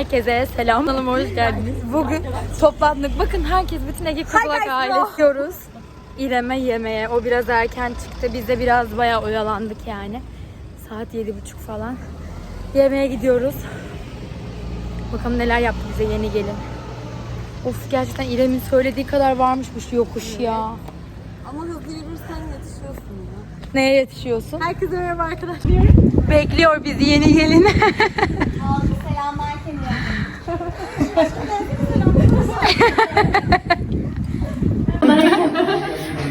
herkese selam. Kanalıma hoş geldiniz. Bugün toplandık. Bakın herkes bütün Ege Kızılak ailesi diyoruz. İrem'e yemeğe. O biraz erken çıktı. Biz de biraz bayağı oyalandık yani. Saat yedi buçuk falan. Yemeğe gidiyoruz. Bakalım neler yaptı bize yeni gelin. Of gerçekten İrem'in söylediği kadar varmış bu şu yokuş ya. Ama hızlı yürürsen yetişiyorsun ya. Neye yetişiyorsun? Herkese merhaba arkadaşlar. Bekliyor bizi yeni gelin. Selamlar Kenya.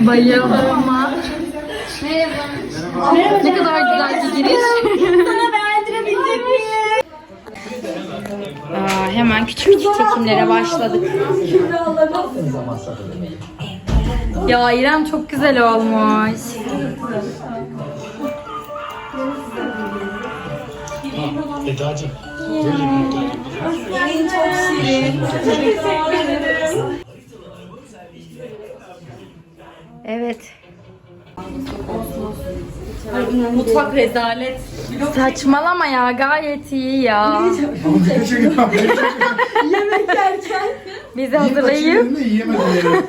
Bayıldım ama. Merhaba. Ne kadar güzel bir giriş. Sana beğendirebilecek miyim? Aa, hemen küçük küçük çekimlere başladık. Ya İrem çok güzel olmuş. Eda'cığım. Evet. Mutfak rezalet. Saçmalama ya gayet iyi ya. Ama abi. Beni çekin. Bizi hazırlayıp. Yiyemedim yani.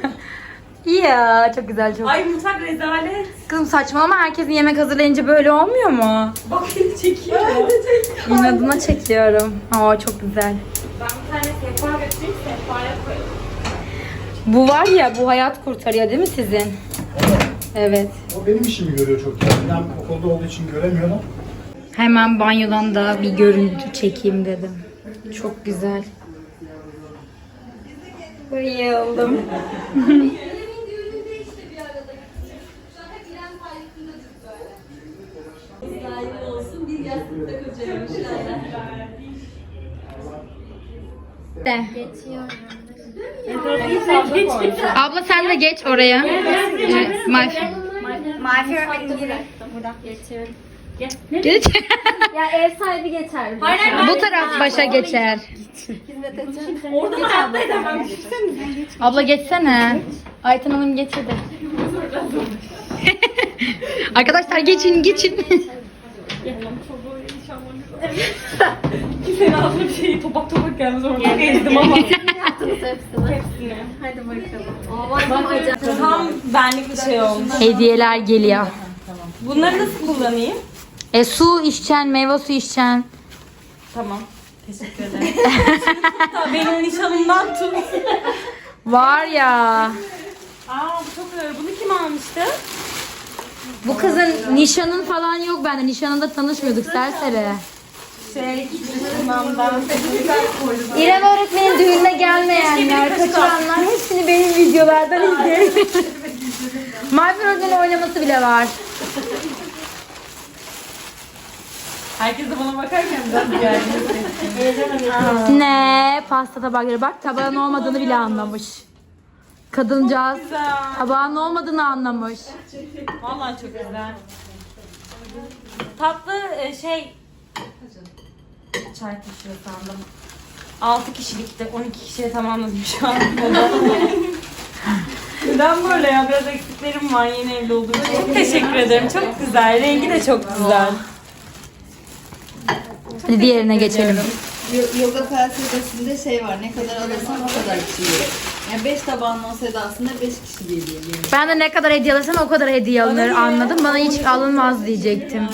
İyi ya çok güzel çok. Ay mutfak rezalet. Kızım saçmalama herkesin yemek hazırlayınca böyle olmuyor mu? Bak beni çekiyor. Ben de çekiyorum. İnadına çekiyorum. Aa çok güzel. Ben bir tane sehpa götüreyim sehpaya koyalım. Bu var ya bu hayat kurtarıyor değil mi sizin? Evet. O benim işimi görüyor çok yani. Ben okulda olduğu için göremiyorum. Hemen banyodan da bir görüntü çekeyim dedim. Çok güzel. Bayıldım. De. Abla sen de geç oraya. Evet, Mayfer. Geç. Ya ev sahibi geçer. Bu taraf başa geçer. Orada hayatta edemem. Abla geçsene. Ayten Hanım geçirdi. Arkadaşlar geçin geçin. Senin ağzına bir şey topak topak geldi sonra. Çok ezdim ama. Hadi bakalım. Tam benlik bir şey olmuş. Hediyeler geliyor. Bunları nasıl kullanayım? E su içeceksin, meyve suyu içeceksin. Tamam. Teşekkür ederim. Hatta benim nişanımdan tut. Var ya. Aa bu çok ağır. Bunu kim almıştı? Bu kızın nişanın falan yok bende. Nişanında tanışmıyorduk serseri. Şey, sınavdan. İrem öğretmenin düğününe gelmeyenler, kaçıranlar hepsini benim videolardan izleyin. Mayfer öğretmenin oynaması bile var. Herkes de bana bakarken ben geldim. Ne? Pasta tabakları. Bak tabağın olmadığını bile anlamış. Kadıncağız tabağın olmadığını anlamış. Vallahi çok güzel. Tatlı e, şey çay taşıyor sandım. 6 kişilikte 12 kişiye tamamladım şu an. Neden böyle ya? Biraz eksiklerim var yeni evli olduğum için. Çok teşekkür ederim. Çok güzel. Rengi de çok güzel. Hadi diğerine geçelim. Yo- Yoga felsefesinde şey var, ne kadar alırsan o kadar kişi gelir. Yani 5 tabağın olsaydı aslında 5 kişi geliyor. Yani. Ben de ne kadar hediye alırsan o kadar hediye alınır anladım. Bana hiç alınmaz diyecektim.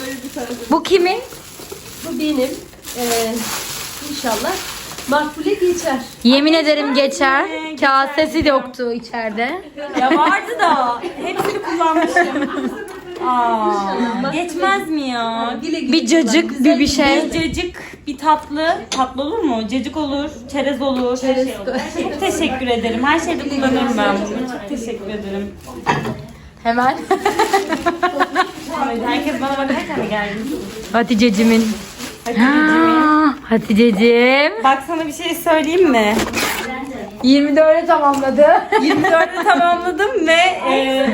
Öyle bir tarafı. Bu kimin? Bu benim. Ee, inşallah makbule geçer. Yemin ederim geçer. Kasesi yoktu içeride. Ya vardı da hepsini kullanmışım. Aa, geçmez mi ya? Bir cacık, bir bir şey. Bir cacık, bir tatlı. Tatlı olur mu? Cacık olur, çerez olur. Çerez Çok teşekkür ederim. Her şeyde kullanırım ben bunu. Çok teşekkür ederim. Hemen. Herkes bana bakarken mi geldi? Hatice'cimin. Hatice'ciğim. Ha, Hatice'cim. Bak sana bir şey söyleyeyim mi? 24'e tamamladı. 24'ü tamamladım ve e,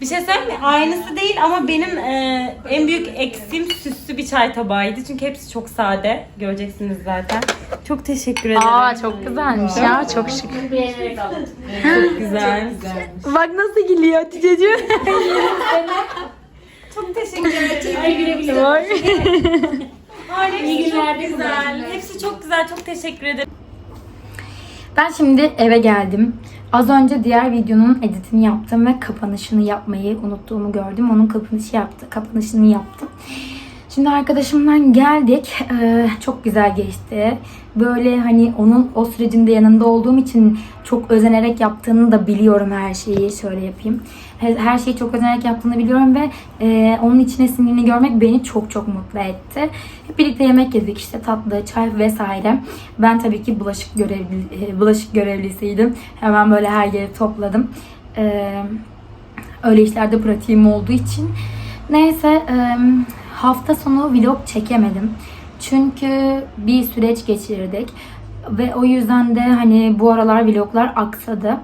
bir şey söyleyeyim mi? Aynısı değil ama benim e, en büyük eksim süslü bir çay tabağıydı. Çünkü hepsi çok sade. Göreceksiniz zaten. Çok teşekkür ederim. Aa çok güzelmiş ya. Çok şık. çok güzel. Bak nasıl gülüyor Hatice'ciğim. Çok teşekkür ederim. Var. İyi günler güzel. Hepsi çok güzel. Çok teşekkür ederim. Ben şimdi eve geldim. Az önce diğer videonun editini yaptım ve kapanışını yapmayı unuttuğumu gördüm. Onun kapanışı yaptı, kapanışını yaptım. Şimdi arkadaşımdan geldik. Ee, çok güzel geçti. Böyle hani onun o sürecinde yanında olduğum için çok özenerek yaptığını da biliyorum her şeyi. Şöyle yapayım. Her, şeyi çok özenerek yaptığını biliyorum ve e, onun içine sindiğini görmek beni çok çok mutlu etti. Hep birlikte yemek yedik işte tatlı, çay vesaire. Ben tabii ki bulaşık görevli, e, bulaşık görevlisiydim. Hemen böyle her yeri topladım. Ee, öyle işlerde pratiğim olduğu için. Neyse e, hafta sonu vlog çekemedim. Çünkü bir süreç geçirdik. Ve o yüzden de hani bu aralar vloglar aksadı.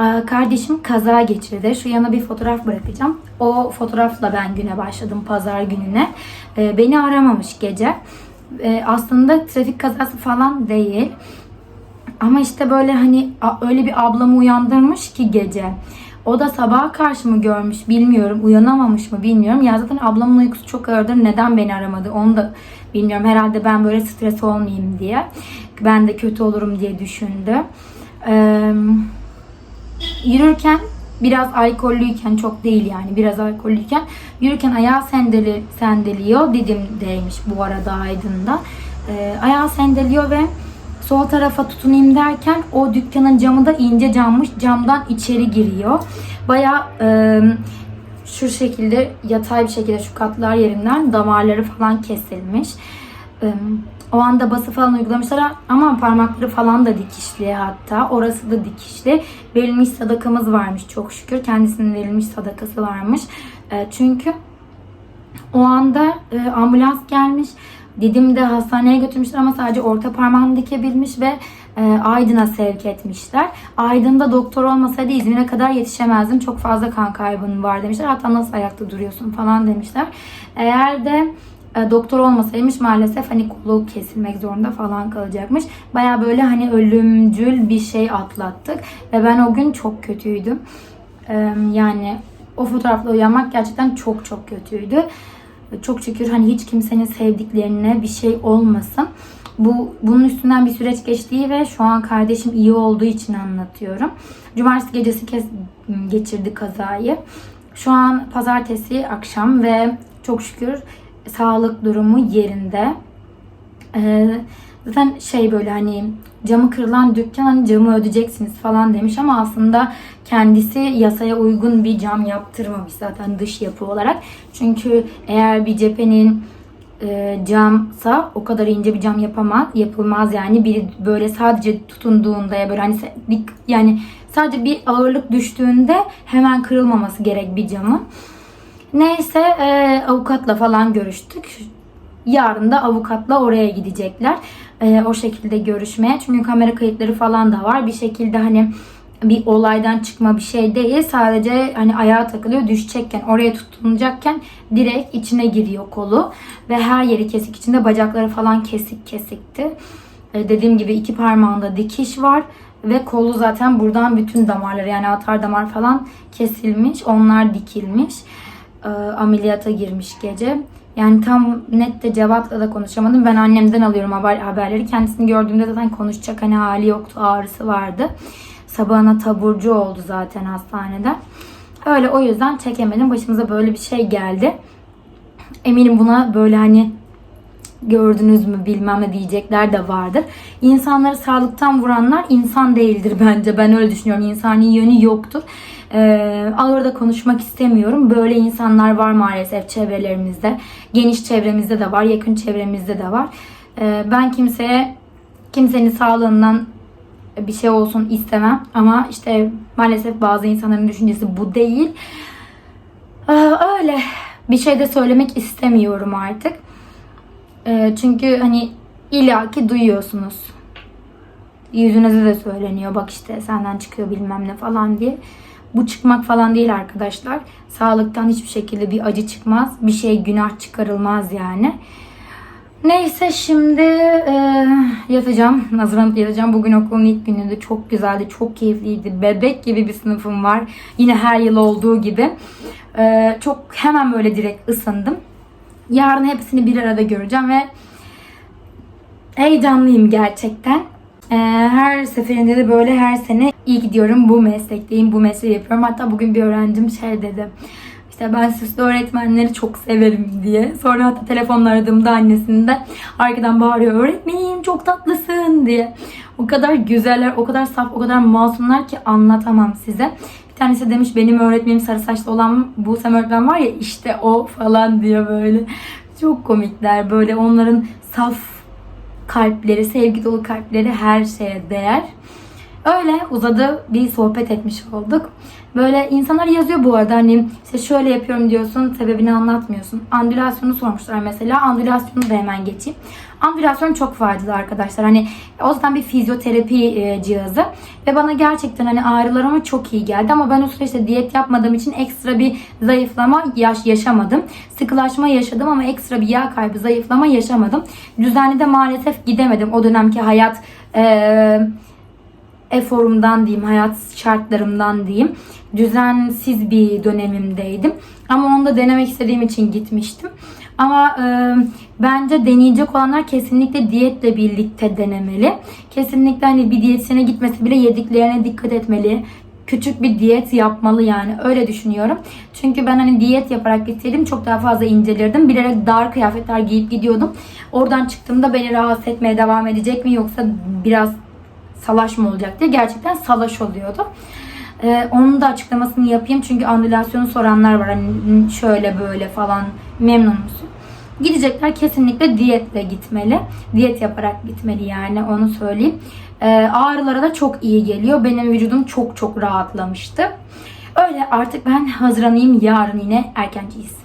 Ee, Kardeşim kaza geçirdi. Şu yana bir fotoğraf bırakacağım. O fotoğrafla ben güne başladım pazar gününe. Ee, Beni aramamış gece. Ee, Aslında trafik kazası falan değil. Ama işte böyle hani öyle bir ablamı uyandırmış ki gece. O da sabaha karşı mı görmüş bilmiyorum. Uyanamamış mı bilmiyorum. Ya zaten ablamın uykusu çok ağırdır. Neden beni aramadı onu da bilmiyorum. Herhalde ben böyle stres olmayayım diye. Ben de kötü olurum diye düşündü. Eee yürürken biraz alkollüyken çok değil yani biraz alkollüyken yürürken ayağı sendeli, sendeliyor Didim'deymiş bu arada Aydın'da. Ee, ayağı sendeliyor ve sol tarafa tutunayım derken o dükkanın camı da ince cammış camdan içeri giriyor. Baya şu şekilde yatay bir şekilde şu katlar yerinden damarları falan kesilmiş. Ee, O anda bası falan uygulamışlar ama parmakları falan da dikişli hatta. Orası da dikişli. Verilmiş sadakamız varmış çok şükür. Kendisinin verilmiş sadakası varmış. Ee, Çünkü o anda e, ambulans gelmiş. Dedim de hastaneye götürmüşler ama sadece orta parmağını dikebilmiş ve e, Aydın'a sevk etmişler. Aydın'da doktor olmasaydı İzmir'e kadar yetişemezdim. Çok fazla kan kaybın var demişler. Hatta nasıl ayakta duruyorsun falan demişler. Eğer de e, doktor olmasaymış maalesef hani kolu kesilmek zorunda falan kalacakmış. Baya böyle hani ölümcül bir şey atlattık. Ve ben o gün çok kötüydüm. Yani o fotoğrafla uyanmak gerçekten çok çok kötüydü. Çok şükür hani hiç kimsenin sevdiklerine bir şey olmasın. Bu bunun üstünden bir süreç geçtiği ve şu an kardeşim iyi olduğu için anlatıyorum. Cumartesi gecesi kez geçirdi kazayı. Şu an pazartesi akşam ve çok şükür sağlık durumu yerinde. Ee, zaten şey böyle hani camı kırılan dükkan hani camı ödeyeceksiniz falan demiş ama aslında kendisi yasaya uygun bir cam yaptırmamış zaten dış yapı olarak. Çünkü eğer bir cephenin e, camsa o kadar ince bir cam yapamaz, yapılmaz yani. Biri böyle sadece tutunduğunda ya böyle hani yani sadece bir ağırlık düştüğünde hemen kırılmaması gerek bir camın. Neyse e, avukatla falan görüştük. Yarın da avukatla oraya gidecekler. E, o şekilde görüşmeye. Çünkü kamera kayıtları falan da var. Bir şekilde hani bir olaydan çıkma bir şey değil. Sadece hani ayağa takılıyor düşecekken oraya tutunacakken direkt içine giriyor kolu. Ve her yeri kesik içinde bacakları falan kesik kesikti. E, dediğim gibi iki parmağında dikiş var. Ve kolu zaten buradan bütün damarları yani atar damar falan kesilmiş. Onlar dikilmiş. E, ameliyata girmiş gece. Yani tam net de Cevat'la da konuşamadım. Ben annemden alıyorum haber, haberleri. Kendisini gördüğümde zaten konuşacak hani hali yoktu. Ağrısı vardı. Sabahına taburcu oldu zaten hastanede. Öyle o yüzden çekemedim. Başımıza böyle bir şey geldi. Eminim buna böyle hani gördünüz mü bilmem ne diyecekler de vardır. İnsanları sağlıktan vuranlar insan değildir bence. Ben öyle düşünüyorum. İnsani yönü yoktur. Ee, ağır da konuşmak istemiyorum. Böyle insanlar var maalesef çevrelerimizde. Geniş çevremizde de var. Yakın çevremizde de var. Ee, ben kimseye kimsenin sağlığından bir şey olsun istemem. Ama işte maalesef bazı insanların düşüncesi bu değil. Ee, öyle. Bir şey de söylemek istemiyorum artık. Ee, çünkü hani illaki duyuyorsunuz. Yüzünüze de söyleniyor. Bak işte senden çıkıyor bilmem ne falan diye. Bu çıkmak falan değil arkadaşlar. Sağlıktan hiçbir şekilde bir acı çıkmaz. Bir şey günah çıkarılmaz yani. Neyse şimdi e, yatacağım. Hazırlanıp yatacağım. Bugün okulun ilk günüydü. Çok güzeldi. Çok keyifliydi. Bebek gibi bir sınıfım var. Yine her yıl olduğu gibi. E, çok hemen böyle direkt ısındım. Yarın hepsini bir arada göreceğim ve heyecanlıyım gerçekten. Ee, her seferinde de böyle her sene iyi gidiyorum bu meslekteyim, bu mesleği yapıyorum. Hatta bugün bir öğrencim şey dedi. İşte ben süslü öğretmenleri çok severim diye. Sonra hatta telefonla aradığımda annesini de arkadan bağırıyor. Öğretmenim çok tatlısın diye. O kadar güzeller, o kadar saf, o kadar masumlar ki anlatamam size. Tanesi demiş benim öğretmenim sarı saçlı olan bu Sem öğretmen var ya işte o falan diyor böyle. Çok komikler böyle onların saf kalpleri, sevgi dolu kalpleri her şeye değer. Öyle uzadı bir sohbet etmiş olduk. Böyle insanlar yazıyor bu arada hani işte şöyle yapıyorum diyorsun sebebini anlatmıyorsun. Andülasyonu sormuşlar mesela. Andülasyonu da hemen geçeyim. Andülasyon çok faydalı arkadaşlar. Hani o zaten bir fizyoterapi e, cihazı. Ve bana gerçekten hani ağrılarıma çok iyi geldi. Ama ben o süreçte diyet yapmadığım için ekstra bir zayıflama yaş yaşamadım. Sıkılaşma yaşadım ama ekstra bir yağ kaybı zayıflama yaşamadım. Düzenli de maalesef gidemedim. O dönemki hayat eee eforumdan diyeyim, hayat şartlarımdan diyeyim. Düzensiz bir dönemimdeydim. Ama onu da denemek istediğim için gitmiştim. Ama e, bence deneyecek olanlar kesinlikle diyetle birlikte denemeli. Kesinlikle hani bir diyetisyene gitmesi bile yediklerine dikkat etmeli. Küçük bir diyet yapmalı yani öyle düşünüyorum. Çünkü ben hani diyet yaparak gitseydim çok daha fazla incelirdim. Bilerek dar kıyafetler giyip gidiyordum. Oradan çıktığımda beni rahatsız etmeye devam edecek mi yoksa biraz salaş mı olacak diye gerçekten salaş oluyordu. Ee, onun da açıklamasını yapayım çünkü andülasyonu soranlar var hani şöyle böyle falan memnun musun? Gidecekler kesinlikle diyetle gitmeli. Diyet yaparak gitmeli yani onu söyleyeyim. Ee, ağrılara da çok iyi geliyor. Benim vücudum çok çok rahatlamıştı. Öyle artık ben hazırlanayım yarın yine erkenciyiz.